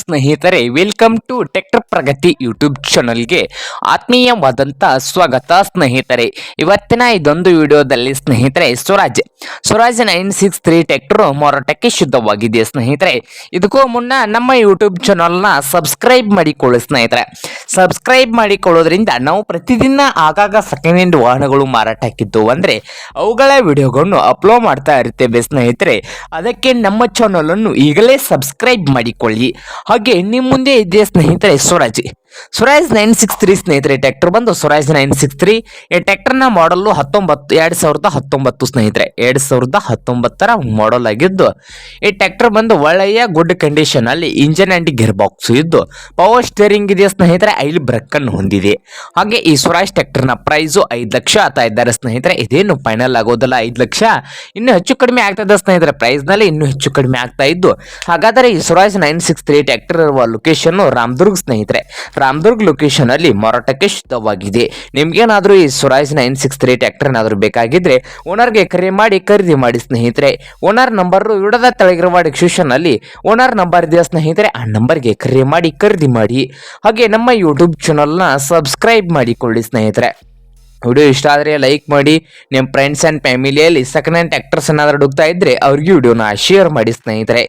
ಸ್ನೇಹಿತರೆ welcome to tractor Pragati YouTube ಚಾನಲ್ಗೆ ಆತ್ಮೀಯವಾದಂಥ ಸ್ವಾಗತ ಸ್ನೇಹಿತರೆ. ಇವತ್ತಿನ ಇದೊಂದು ವಿಡಿಯೋದಲ್ಲಿ ಸ್ನೇಹಿತರೆ, Swaraj. Swaraj nine six three tractor ಮಾರಾಟಕ್ಕೆ ಶುದ್ಧವಾಗಿದೆ ಸ್ನೇಹಿತರೆ. ಇದಕ್ಕೂ ಮುನ್ನ ನಮ್ಮ ಯೂಟ್ಯೂಬ್ ಚಾನಲ್ನ ಸಬ್ಸ್ಕ್ರೈಬ್ ಮಾಡಿಕೊಳ್ಳಿ ಸ್ನೇಹಿತರೆ. ಸಬ್ಸ್ಕ್ರೈಬ್ ಮಾಡಿಕೊಳ್ಳೋದ್ರಿಂದ ನಾವು ಪ್ರತಿದಿನ ಆಗಾಗ ಸೆಕೆಂಡ್ ಹ್ಯಾಂಡ್ ವಾಹನಗಳು ಮಾರಾಟಕ್ಕಿದ್ದು ಅಂದರೆ ಅವುಗಳ ವಿಡಿಯೋಗಳನ್ನು ಅಪ್ಲೋಡ್ ಮಾಡ್ತಾ ಇರ್ತೇವೆ ಸ್ನೇಹಿತರೆ. ಅದಕ್ಕೆ ನಮ್ಮ ಚಾನಲನ್ನು ಈಗಲೇ ಸಬ್ಸ್ಕ್ರೈಬ್ ಮಾಡಿಕೊಳ್ಳಿ. ಹಾಗೆ ನಿಮ್ಮ ಮುಂದೆ ಇದೆ ಸ್ನೇಹಿತರೆ Swaraj Swaraj nine six three ಸ್ನೇಹಿತರೆ, ಟ್ರ್ಯಾಕ್ಟರ್ ಬಂದು ಸುರಾಜ್ ನೈನ್ ಸಿಕ್ಸ್ ತ್ರೀ. ಈ ಟ್ರ್ಯಾಕ್ಟರ್ನ ಮಾಡಲು ಹತ್ತೊಂಬತ್ತು, ಎರಡು ಸಾವಿರದ ಹತ್ತೊಂಬತ್ತು ಸ್ನೇಹಿತರೆ, ಎರಡು ಸಾವಿರದ ಹತ್ತೊಂಬತ್ತರ ಮಾಡಲ್ ಆಗಿದ್ದು, ಈ ಟ್ಯಾಕ್ಟರ್ ಬಂದು ಒಳ್ಳೆಯ ಗುಡ್ ಕಂಡೀಷನ್ ಅಲ್ಲಿ ಇಂಜಿನ್ ಆ್ಯಂಡ್ ಗೇರ್ ಬಾಕ್ಸ್ ಇದ್ದು ಪವರ್ ಸ್ಟೇರಿಂಗ್ ಇದೆ ಸ್ನೇಹಿತರೆ? ಐಲ್ ಬ್ರೇಕ್ ಅನ್ನು ಹೊಂದಿದೆ. ಹಾಗೆ ಈ ಸುರಾಜ್ ಟ್ಯಾಕ್ಟರ್ನ ಪ್ರೈಸು ಐದು ಲಕ್ಷ ಆಗ್ತಾ ಇದ್ದಾರೆ ಸ್ನೇಹಿತರೆ. ಇದೇನು ಫೈನಲ್ ಆಗೋದಲ್ಲ, ಐದು ಲಕ್ಷ? ಇನ್ನು ಹೆಚ್ಚು ಕಡಿಮೆ ಆಗ್ತದೆ ಸ್ನೇಹಿತರೆ ಪ್ರೈಸ್ನಲ್ಲಿ ಇನ್ನೂ ಹೆಚ್ಚು ಕಡಿಮೆ ಆಗ್ತಾ ಇದ್ದು. ಹಾಗಾದರೆ ಈ Swaraj nine six three tractor ಇರುವ ಲೊಕೇಶನ್ ರಾಮದುರ್ಗ್ ಸ್ನೇಹಿತರೆ. ರಾಮದುರ್ಗ್ ಲೊಕೇಶನ್ ಅಲ್ಲಿ ಮಾರಾಟಕ್ಕೆ ಶುದ್ಧವಾಗಿದೆ. ನಿಮ್ಗೇನಾದ್ರೂ ಈ Swaraj nine six three tractor ಏನಾದರೂ ಬೇಕಾಗಿದ್ರೆ ಓನರ್ಗೆ ಕರೆ ಮಾಡಿ ಖರೀದಿ ಮಾಡಿ ಸ್ನೇಹಿತರೆ. ಓನರ್ ನಂಬರ್ ಇಡದ ತೆಳಗಿರುವ ಡಿಸ್ಕ್ರಿಪ್ಷನ್ ಅಲ್ಲಿ ಓನರ್ ನಂಬರ್ ಇದೆಯಾ ಸ್ನೇಹಿತರೆ? ಆ ನಂಬರ್ಗೆ ಕರೆ ಮಾಡಿ ಖರೀದಿ ಮಾಡಿ. ಹಾಗೆ ನಮ್ಮ ಯೂಟ್ಯೂಬ್ ಚಾನಲ್ನ ಸಬ್ಸ್ಕ್ರೈಬ್ ಮಾಡಿಕೊಳ್ಳಿ ಸ್ನೇಹಿತರೆ. ವಿಡಿಯೋ ಇಷ್ಟ ಆದರೆ ಲೈಕ್ ಮಾಡಿ. ನಿಮ್ಮ ಫ್ರೆಂಡ್ಸ್ ಆ್ಯಂಡ್ ಫ್ಯಾಮಿಲಿಯಲ್ಲಿ ಸೆಕೆಂಡ್ ಹ್ಯಾಂಡ್ ಆ್ಯಕ್ಟರ್ಸ್ ಏನಾದರೂ ಹುಡುಕ್ತಾ ಇದ್ದರೆ ಅವ್ರಿಗೆ ವಿಡಿಯೋನ ಶೇರ್ ಮಾಡಿ ಸ್ನೇಹಿತರೆ.